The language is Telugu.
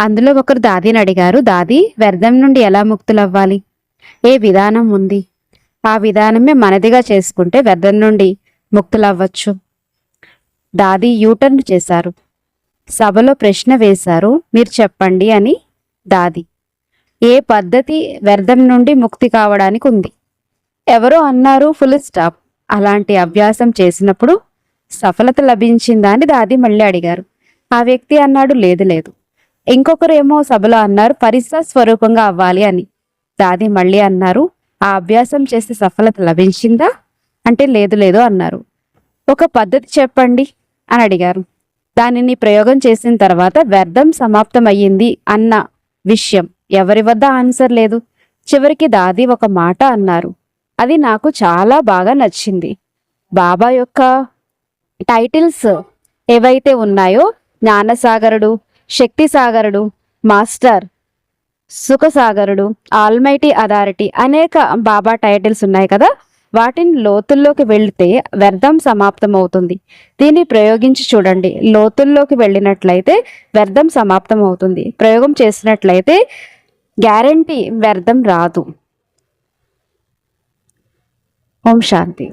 అందులో ఒకరు దాదిని అడిగారు దాది వ్యర్థం నుండి ఎలా ముక్తులవ్వాలి? ఏ విధానం ఉంది? ఆ విధానమే మనదిగా చేసుకుంటే వ్యర్థం నుండి ముక్తులవ్వచ్చు. దాది యూటర్న్ చేశారు. సభలో ప్రశ్న వేశారు మీరు చెప్పండి అని దాది. ఏ పద్ధతి వ్యర్థం నుండి ముక్తి కావడానికి ఉంది? ఎవరో అన్నారు ఫుల్ స్టాప్. అలాంటి అభ్యాసం చేసినప్పుడు సఫలత లభించిందా అని దాది మళ్ళీ అడిగారు. ఆ వ్యక్తి అన్నాడు లేదు లేదు. ఇంకొకరు ఏమో సభలో అన్నారు పరిసర స్వరూపంగా అవ్వాలి అని. దాది మళ్ళీ అన్నారు ఆ అభ్యాసం చేస్తే సఫలత లభించిందా? అంటే లేదు లేదు అన్నారు. ఒక పద్ధతి చెప్పండి అని అడిగారు. దానిని ప్రయోగం చేసిన తర్వాత వ్యర్థం సమాప్తమయ్యింది అన్న విషయం ఎవరి వద్ద ఆన్సర్ లేదు. చివరికి దాది ఒక మాట అన్నారు అది నాకు చాలా బాగా నచ్చింది. బాబా యొక్క టైటిల్స్ ఏవైతే ఉన్నాయో జ్ఞానసాగరుడు శక్తి సాగరుడు మాస్టర్ సుఖసాగరుడు ఆల్మైటీ అథారిటీ అనేక బాబా టైటిల్స్ ఉన్నాయి కదా? వాటిని లోతుల్లోకి వెళితే వ్యర్థం సమాప్తం అవుతుంది దీన్ని ప్రయోగించి చూడండి. లోతుల్లోకి వెళ్ళినట్లయితే వ్యర్థం సమాప్తం అవుతుంది ప్రయోగం చేసినట్లయితే గ్యారంటీ వ్యర్థం రాదు. ఓం శాంతి.